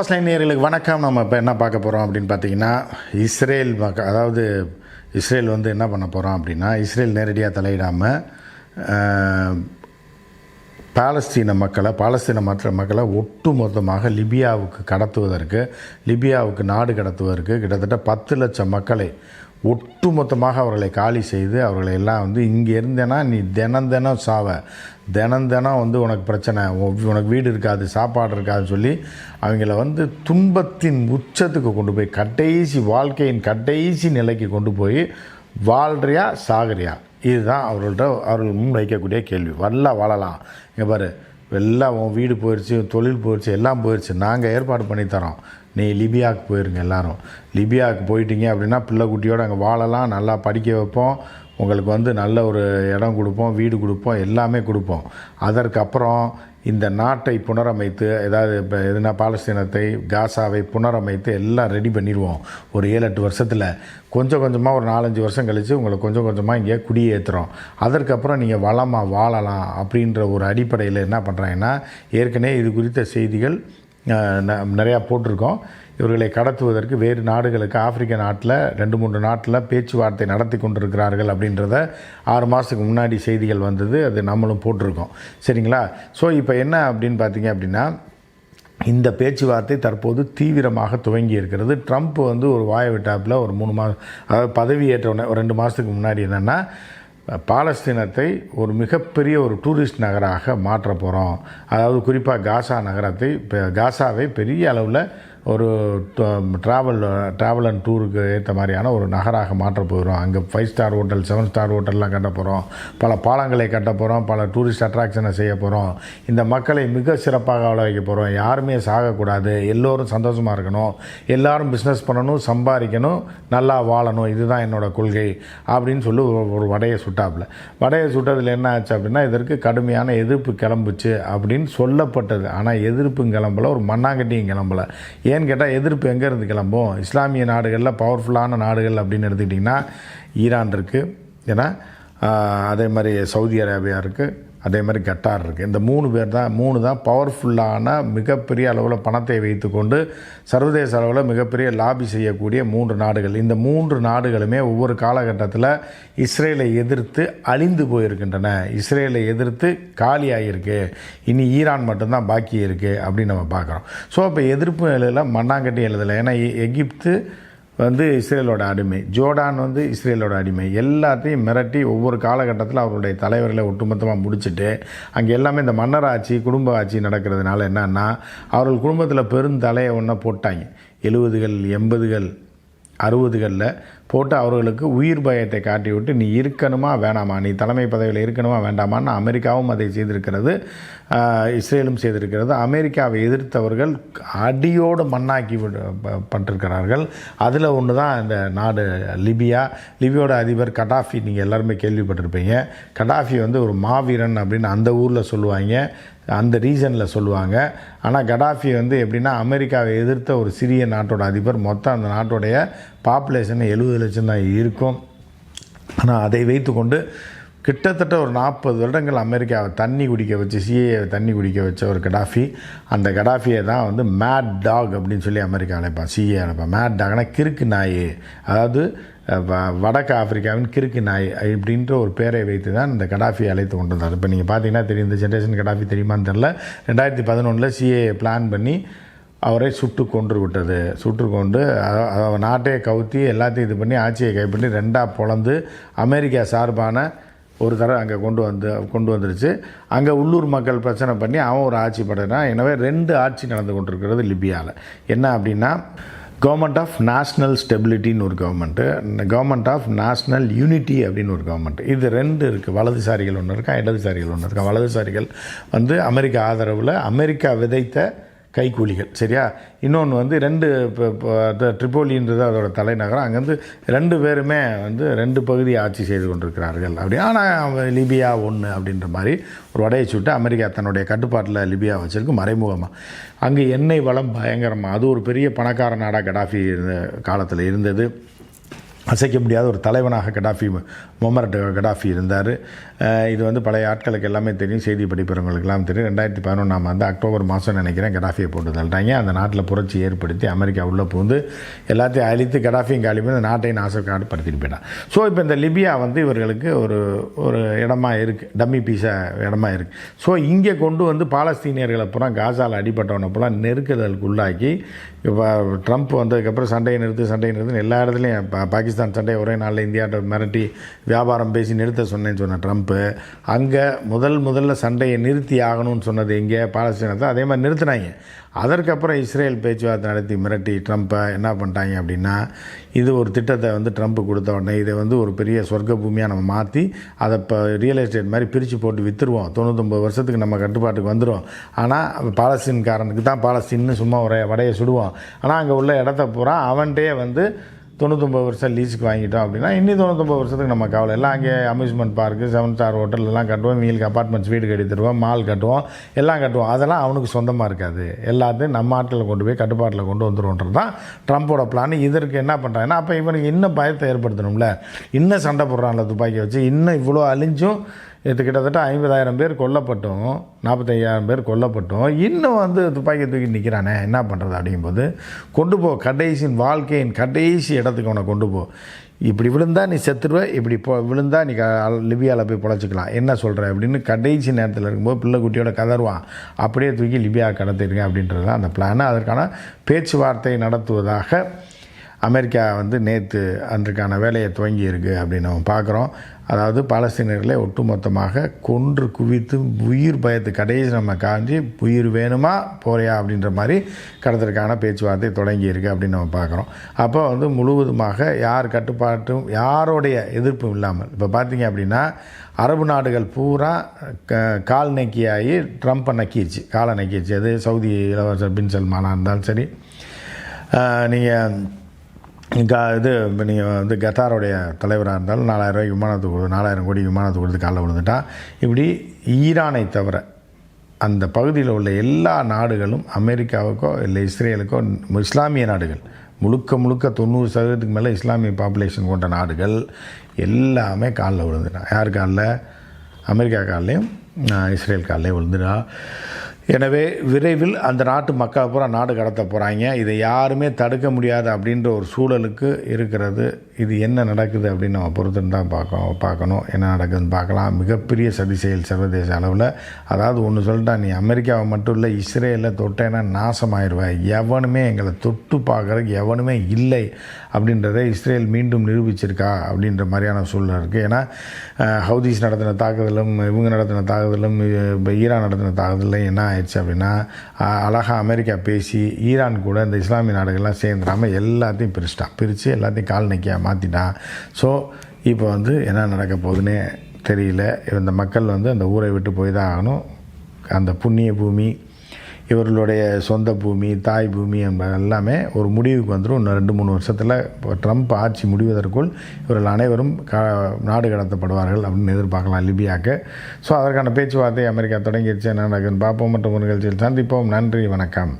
First line நேர்களுக்கு வணக்கம். நம்ம இப்போ என்ன பார்க்க போகிறோம் அப்படின்னு பார்த்தீங்கன்னா இஸ்ரேல் மக்க அதாவது இஸ்ரேல் வந்து என்ன பண்ண போகிறோம் அப்படின்னா இஸ்ரேல் நேரடியாக தலையிடாமல் பாலஸ்தீன மக்களை பாலஸ்தீன மற்ற மக்களை ஒட்டு மொத்தமாக லிபியாவுக்கு கடத்துவதற்கு லிபியாவுக்கு நாடு கடத்துவதற்கு கிட்டத்தட்ட பத்து லட்சம் மக்களை ஒட்டுமொத்தமாக அவர்களை காலி செய்து அவர்களை எல்லாம் வந்து இங்கே இருந்தேன்னா நீ தினம் தினம் சாவ. தினம் தினம் வந்து உனக்கு பிரச்சனை. உ- உனக்கு வீடு இருக்காது சாப்பாடு இருக்காதுன்னு சொல்லி அவங்கள வந்து துன்பத்தின் உச்சத்துக்கு கொண்டு போய் கடைசி வாழ்க்கையின் கடைசி நிலைக்கு கொண்டு போய் வாழ்றியா சாகிறியா? இதுதான் அவர்கள்ட்ட அவர்கள் முன் வைக்கக்கூடிய கேள்வி. நல்லா வாழலாம். இங்கே பாரு எல்லாம் உன் வீடு போயிடுச்சு தொழில் போயிடுச்சு எல்லாம் போயிடுச்சு நாங்கள் ஏற்பாடு பண்ணித்தரோம் நீ லிபியாவுக்கு போயிருங்க எல்லாரும். லிபியாவுக்கு போயிட்டீங்க அப்படின்னா பிள்ளை குட்டியோடு அங்கே வாழலாம் நல்லா படிக்க வைப்போம் உங்களுக்கு வந்து நல்ல ஒரு இடம் கொடுப்போம் வீடு கொடுப்போம் எல்லாமே கொடுப்போம். அதற்கப்புறம் இந்த நாட்டை புனரமைத்து ஏதாவது இப்போ எதுனா பாலஸ்தீனத்தை காசாவை புனரமைத்து எல்லாம் ரெடி பண்ணிடுவோம் ஒரு ஏழு எட்டு வருஷத்தில். கொஞ்சம் கொஞ்சமாக ஒரு நாலஞ்சு வருஷம் கழித்து உங்களை கொஞ்சம் கொஞ்சமாக இங்கே குடியேற்றுறோம் அதற்கப்புறம் நீங்கள் வளமாக வாழலாம் அப்படின்ற ஒரு அடிப்படையில் என்ன பண்ணுறாங்கன்னா ஏற்கனவே இது குறித்த செய்திகள் நிறையா போட்டிருக்கோம். இவர்களை கடத்துவதற்கு வேறு நாடுகளுக்கு ஆப்பிரிக்க நாட்டில் ரெண்டு மூன்று நாட்டில் பேச்சுவார்த்தை நடத்தி கொண்டிருக்கிறார்கள் அப்படின்றத ஆறு மாதத்துக்கு முன்னாடி செய்திகள் வந்தது. அது நம்மளும் போட்டிருக்கோம். சரிங்களா? ஸோ இப்போ என்ன அப்படின்னு பார்த்தீங்க அப்படின்னா இந்த பேச்சுவார்த்தை தற்போது தீவிரமாக துவங்கி இருக்கிறது. ட்ரம்ப் வந்து ஒரு வாய விட்டாப்பில் ஒரு மூணு மாதம் அதாவது பதவியேற்ற உடனே ஒரு ரெண்டு மாதத்துக்கு முன்னாடி என்னென்னா பாலஸ்தீனத்தை ஒரு மிகப்பெரிய ஒரு டூரிஸ்ட் நகராக மாற்ற போகிறோம் அதாவது குறிப்பாக காசா நகரத்தை இப்போ காசாவை பெரிய அளவில் ஒரு ட்ராவல் ட்ராவல் அண்ட் டூருக்கு ஏற்ற மாதிரியான ஒரு நகராக மாற்ற போகிறோம் அங்கே five star hotel seven star ஹோட்டல்லாம் கட்ட போகிறோம் பல பாலங்களை கட்ட போகிறோம் பல டூரிஸ்ட் அட்ராக்ஷனை செய்ய போகிறோம் இந்த மக்களை மிக சிறப்பாக வாழ வைக்க போகிறோம் யாருமே சாகக்கூடாது எல்லோரும் சந்தோஷமாக இருக்கணும். எல்லோரும் பிஸ்னஸ் பண்ணணும் சம்பாதிக்கணும் நல்லா வாழணும். இதுதான் என்னோடய கொள்கை அப்படின்னு சொல்லி ஒரு வடையை சுட்டாப்புல. வடையை சுட்டதில் என்ன ஆச்சு அப்படின்னா இதற்கு கடுமையான எதிர்ப்பு கிளம்புச்சு அப்படின்னு சொல்லப்பட்டது. ஆனால் எதிர்ப்பும் கிளம்பலை. ஒரு மண்ணாங்கட்டியும் கிளம்பல. ஏன்னு கேட்டால் எதிர்ப்பு எங்கேருந்து கிளம்பும்? இஸ்லாமிய நாடுகளில் பவர்ஃபுல்லான நாடுகள் அப்படின்னு எடுத்துக்கிட்டிங்கன்னா ஈரான் இருக்குது ஏன்னா அதே மாதிரி சவுதி அரேபியா இருக்குது அதே மாதிரி கட்டார் இருக்குது இந்த மூணு பேர் தான் மூணு தான் பவர்ஃபுல்லான மிகப்பெரிய அளவில் பணத்தை வைத்துக்கொண்டு சர்வதேச அளவில் மிகப்பெரிய லாபி செய்யக்கூடிய மூன்று நாடுகள். இந்த மூன்று நாடுகளுமே ஒவ்வொரு காலகட்டத்தில் இஸ்ரேலை எதிர்த்து அழிந்து போயிருக்கின்றன. இஸ்ரேலை எதிர்த்து காலியாகிருக்கு இனி ஈரான் மட்டும்தான் பாக்கி இருக்குது அப்படின்னு நம்ம பார்க்குறோம். ஸோ இப்போ எதிர்ப்பு எழுதல மண்ணாங்கட்டி எழுதலை. ஏன்னா எகிப்து வந்து இஸ்ரேலோட அடிமை. ஜோர்டான் வந்து இஸ்ரேலோட அடிமை. எல்லாத்தையும் மிரட்டி ஒவ்வொரு காலகட்டத்தில் அவருடைய தலைவர்களை ஒட்டுமொத்தமாக முடிச்சுட்டு அங்கே எல்லாமே இந்த மன்னர் ஆட்சி குடும்ப ஆட்சி நடக்கிறதுனால என்னன்னா அவர்கள் குடும்பத்தில் பெருந்தலையை ஒன்றை போட்டாங்க. எழுபதுகள் எண்பதுகள் அறுபதுகளில் போட்டு அவர்களுக்கு உயிர் பயத்தை காட்டிவிட்டு நீ இருக்கணுமா? வேணாமா? நீ தலைமை பதவியில் இருக்கணுமா? வேண்டாமான்னு அமெரிக்காவும் அதை செய்திருக்கிறது. இஸ்ரேலும் செய்திருக்கிறது. அமெரிக்காவை எதிர்த்தவர்கள் அடியோடு மண்ணாக்கி ப- பட்டிருக்கிறார்கள். அதில் ஒன்று தான் இந்த நாடு லிபியா. லிபியோட அதிபர் கடாஃபி நீங்கள் எல்லாருமே கேள்விப்பட்டிருப்பீங்க. கடாஃபி வந்து ஒரு மாவீரன் அப்படின்னு அந்த ஊரில் சொல்லுவாங்க. அந்த ரீசனில் சொல்லுவாங்க. ஆனால் கடாஃபி வந்து எப்படின்னா அமெரிக்காவை எதிர்த்த ஒரு சிறிய நாட்டோட அதிபர். மொத்தம் அந்த நாட்டுடைய பாப்புலேஷன் எழுபது லட்சம் தான் இருக்கும். ஆனால் அதை வைத்துக்கொண்டு கிட்டத்தட்ட ஒரு நாற்பது வருடங்கள் அமெரிக்காவை தண்ணி குடிக்க வச்சு சிஏ தண்ணி குடிக்க வச்ச ஒரு கடாஃபி அந்த கடாஃபியை தான் வந்து மேட் டாக் அப்படின்னு சொல்லி அமெரிக்கா அழைப்பான் சிஏ அழைப்பான் மேட் டாக்னா கிறுக்கு நாய். அதாவது வ- வடக்கு ஆப்பிரிக்காவின் கிறுக்கு நாய் இப்படின்ற ஒரு பேரை வைத்து தான் இந்த கடாஃபி அழைத்து கொண்டு வந்தார். இப்போ நீங்கள் பார்த்தீங்கன்னா தெரியும் இந்த ஜென்ரேஷன் கடாஃபி தெரியுமான்னு தெரில ரெண்டாயிரத்தி பதினொன்றில் சிஏ பிளான் பண்ணி அவரை சுட்டு கொன்று விட்டது. சுட்டு கொண்டு அ- நாட்டையை கவுத்தி எல்லாத்தையும் இது பண்ணி ஆட்சியை கைப்பற்றி ரெண்டாக பிளந்து அமெரிக்கா சார்பான ஒரு தடவை அங்கே கொண்டு வந்து கொண்டு வந்துருச்சு. அங்கே உள்ளூர் மக்கள் பிரச்சனை பண்ணி அவன் ஒரு ஆட்சி படுறான் எனவே ரெண்டு ஆட்சி நடந்து கொண்டிருக்கிறது லிபியாவில் என்ன அப்படின்னா கவர்மெண்ட் ஆஃப் நேஷ்னல் ஸ்டெபிலிட்டின்னு ஒரு government government of national unity அப்படின்னு ஒரு கவர்மெண்ட் இது ரெண்டு இருக்குது வலதுசாரிகள் ஒன்று இருக்கா? இடதுசாரிகள் ஒன்று இருக்கா? வலதுசாரிகள் வந்து அமெரிக்கா ஆதரவில் அமெரிக்கா விதைத்த கைக்கூலிகள் சரியா? இன்னொன்று வந்து ரெண்டு இப்போ ட்ரிபோலின்றது அதோட தலைநகரம். அங்கேருந்து ரெண்டு பேருமே வந்து ரெண்டு பகுதி ஆட்சி செய்து கொண்டிருக்கிறார்கள். அப்படி ஆனால் லிபியா ஒன்று அப்படின்ற மாதிரி ஒரு வடையை சுட்டு அமெரிக்கா தன்னுடைய கட்டுப்பாட்டில் லிபியா வச்சுருக்கு மறைமுகமாக அங்கே எண்ணெய் வளம் பயங்கரமாக அது ஒரு பெரிய பணக்கார நாடாக கடாஃபி இருந்த காலத்தில் இருந்தது. அசைக்க முடியாத ஒரு தலைவனாக கடாஃபி மொமர் கடாஃபி இருந்தார். இது வந்து பழைய ஆட்களுக்கு எல்லாமே தெரியும் செய்தி படிப்பவர்களுக்கெல்லாம் தெரியும். ரெண்டாயிரத்தி பதினொன்றாம் ஆண்டு அக்டோபர் மாதம் நினைக்கிறேன் கடாஃபியை போட்டு தள்ளிட்டாங்க. அந்த நாட்டில் புரட்சி ஏற்படுத்தி அமெரிக்கா உள்ளே புகுந்து எல்லாத்தையும் அழித்து கடாஃபியும் காலி பண்ணி அந்த நாட்டை நாசக்காடு படுத்திட்டு போயிட்டான். ஸோ இப்போ இந்த லிபியா வந்து இவர்களுக்கு ஒரு ஒரு இடமா இருக்குது டம்மி பீஸா இடமா இருக்குது ஸோ இங்கே கொண்டு வந்து பாலஸ்தீனியர்களை அப்புறம் காசாவில் அடிப்பட்டவனை பூரா நெருக்குதலுக்கு உள்ளாக்கி இப்போ ட்ரம்ப் வந்ததுக்கப்புறம் சண்டையை நிறுத்து சண்டையை நிறுத்துன்னு எல்லா இடத்துலையும் பாகிஸ்தான் பாகிஸ்தான் சண்டையை ஒரே நாளில் இந்தியாட்ட மிரட்டி வியாபாரம் பேசி நிறுத்த சொன்னேன்னு சொன்ன ட்ரம்ப்பு அங்கே முதல் முதல்ல சண்டையை நிறுத்தி ஆகணும்னு சொன்னது எங்கே? பாலஸ்தீனத்தை. அதே மாதிரி நிறுத்தினாங்க. அதற்கப்புறம் இஸ்ரேல் பேச்சுவார்த்தை நடத்தி மிரட்டி ட்ரம்ப்பை என்ன பண்ணிட்டாங்க அப்படின்னா இது ஒரு திட்டத்தை வந்து ட்ரம்ப் கொடுத்த உடனே இதை வந்து ஒரு பெரிய சொர்க்க பூமியாக நம்ம மாற்றி அதை இப்போ ரியல் எஸ்டேட் மாதிரி பிரித்து போட்டு விற்றுருவோம் தொண்ணூத்தொம்பது வருஷத்துக்கு நம்ம கட்டுப்பாட்டுக்கு வந்துடும் ஆனால் பாலஸ்தீன்காரனுக்கு தான் பாலஸ்தீன்னு சும்மா ஒரு வடையை சுடுவோம். ஆனால் அங்கே உள்ள இடத்த பூரா அவன்கிட்டயே வந்து தொண்ணூத்தொம்பது வருஷம் லீஸுக்கு வாங்கிட்டோம் அப்படின்னா இன்னும் தொண்ணூத்தொம்பது வருஷத்துக்கு நம்ம கவலை. எல்லாம் அங்கே amusement park seven star hotel எல்லாம் கட்டுவோம். இவங்களுக்கு அப்பார்ட்மெண்ட்ஸ் வீடு கட்டி தருவோம். மால் கட்டுவோம். எல்லாம் கட்டுவோம். அதெல்லாம் அவனுக்கு சொந்தமாக இருக்காது. எல்லாத்தையும் நம்ம ஆட்டில் கொண்டு போய் கட்டுப்பாட்டில் கொண்டு வந்துருவோன்றது தான் ட்ரம்ப்போட பிளான் இதற்கு என்ன பண்ணுறாங்கன்னா அப்போ இவனுக்கு இன்னும் பயத்தை ஏற்படுத்தணும்ல. இன்னும் சண்டை போடுறான்ல துப்பாக்கி வச்சு. இன்னும் இவ்வளோ அழிஞ்சும் இது கிட்டத்தட்ட ஐம்பதாயிரம் பேர் கொல்லப்பட்டும் நாற்பத்தையாயிரம் பேர் கொல்லப்பட்டும். இன்னும் வந்து துப்பாக்கி தூக்கி நிற்கிறானே என்ன பண்ணுறது அப்படிங்கும்போது கொண்டு போ கடைசியின் வாழ்க்கையின் கடைசி இடத்துக்கு அவனை கொண்டு போ. இப்படி விழுந்தா நீ செத்துருவ இப்படி போ விழுந்தா நீ லிபியாவில் போய் பொழைச்சிக்கலாம். என்ன சொல்கிற அப்படின்னு கடைசி நேரத்தில் இருக்கும்போது பிள்ளை குட்டியோட கதறுவான். அப்படியே தூக்கி லிபியா கடத்திருங்க அப்படின்றது தான் அந்த பிளான் அதற்கான பேச்சுவார்த்தை நடத்துவதாக அமெரிக்கா வந்து நேற்று அன்றைக்கான வேலையை துவங்கி இருக்கு அப்படின்னு நம்ம பார்க்குறோம். அதாவது பாலஸ்தீனர்களை ஒட்டுமொத்தமாக கொன்று குவித்து உயிர் பயத்து கடைசி நம்ம காஞ்சி உயிர் வேணுமா போறியா அப்படின்ற மாதிரி கடத்திற்கான பேச்சுவார்த்தை தொடங்கியிருக்கு அப்படின்னு நம்ம பார்க்குறோம். அப்போ வந்து முழுவதுமாக யார் கட்டுப்பாட்டும் யாரோடைய எதிர்ப்பும் இல்லாமல் இப்போ பார்த்தீங்க அப்படின்னா அரபு நாடுகள் பூரா க கால் நக்கியாகி ட்ரம்ப்பை நக்கிடுச்சு காலை நக்கிடுச்சு அது சவுதி இளவரசர் பின் சல்மானாக இருந்தாலும் சரி. நீங்கள் க இது நீங்கள் வந்து கத்தாரோடைய தலைவராக இருந்தாலும் நாலாயிரம் ரூபாய்க்கு விமானத்துக்கு கொடுத்து நாலாயிரம் கோடி விமானத்துக்கு கொடுத்து காலைல விழுந்துட்டான் இப்படி ஈரானை தவிர அந்த பகுதியில் உள்ள எல்லா நாடுகளும் அமெரிக்காவுக்கோ இல்லை இஸ்ரேலுக்கோ இஸ்லாமிய நாடுகள் முழுக்க முழுக்க தொண்ணூறு சதவீதத்துக்கு மேலே இஸ்லாமிய பாப்புலேஷன் கொண்ட நாடுகள் எல்லாமே காலில் விழுந்துட்டான் யார் காலில்? அமெரிக்கா காலிலையும் இஸ்ரேல் காலிலையும் விழுந்துட்டான் எனவே விரைவில் அந்த நாட்டு மக்கள் பூரா நாடு கடத்த போகிறாங்க இதை யாருமே தடுக்க முடியாது அப்படின்ற ஒரு சூழலுக்கு இருக்கிறது. இது என்ன நடக்குது அப்படின்னு நம்ம பொறுத்துன்னு தான் பார்க்கணும் பார்க்கணும். என்ன நடக்குதுன்னு பார்க்கலாம். மிகப்பெரிய சதி செயல் சர்வதேச அளவில். அதாவது ஒன்று சொல்லிட்டா நீ அமெரிக்காவை மட்டும் இல்லை இஸ்ரேலில் தொட்டேன்னா நாசமாயிருவேன் எவனுமே எங்களை தொட்டு பார்க்குறதுக்கு எவனுமே இல்லை அப்படின்றத இஸ்ரேல் மீண்டும் நிரூபிச்சிருக்கா அப்படின்ற மாதிரியான சூழ்நிலை இருக்குது ஏன்னா ஹவுதீஸ் நடத்தின தாக்குதலும் இவங்க நடத்தின தாக்குதலும் இப்போ ஈரான் நடத்தின தாக்குதலும் என்ன ஆயிடுச்சு அப்படின்னா அழகாக அழகா அமெரிக்கா பேசி ஈரான் கூட இந்த இஸ்லாமிய நாடுகள்லாம் சேர்ந்துடாமல் எல்லாத்தையும் பிரிச்சிட்டான் பிரித்து எல்லாத்தையும் கால் நக்கியாக மாற்றிட்டான் ஸோ இப்போ வந்து என்ன நடக்க போகுதுன்னே தெரியல. இந்த மக்கள் வந்து அந்த ஊரை விட்டு போய் தான் ஆகணும். அந்த புண்ணிய பூமி இவர்களுடைய சொந்த பூமி தாய் பூமி என்பது எல்லாமே ஒரு முடிவுக்கு வந்துடும் இன்னும் ரெண்டு மூணு வருஷத்தில் இப்போ ட்ரம்ப் ஆட்சி முடிவதற்குள் இவர்கள் அனைவரும் க நாடு கடத்தப்படுவார்கள் அப்படின்னு எதிர்பார்க்கலாம் லிபியாவுக்கு ஸோ அதற்கான பேச்சுவார்த்தை அமெரிக்கா தொடங்கிடுச்சு. என்ன நடக்குதுன்னு பார்ப்போம் மற்றும் ஒரு நிகழ்ச்சியில் சந்திப்போம். நன்றி வணக்கம்.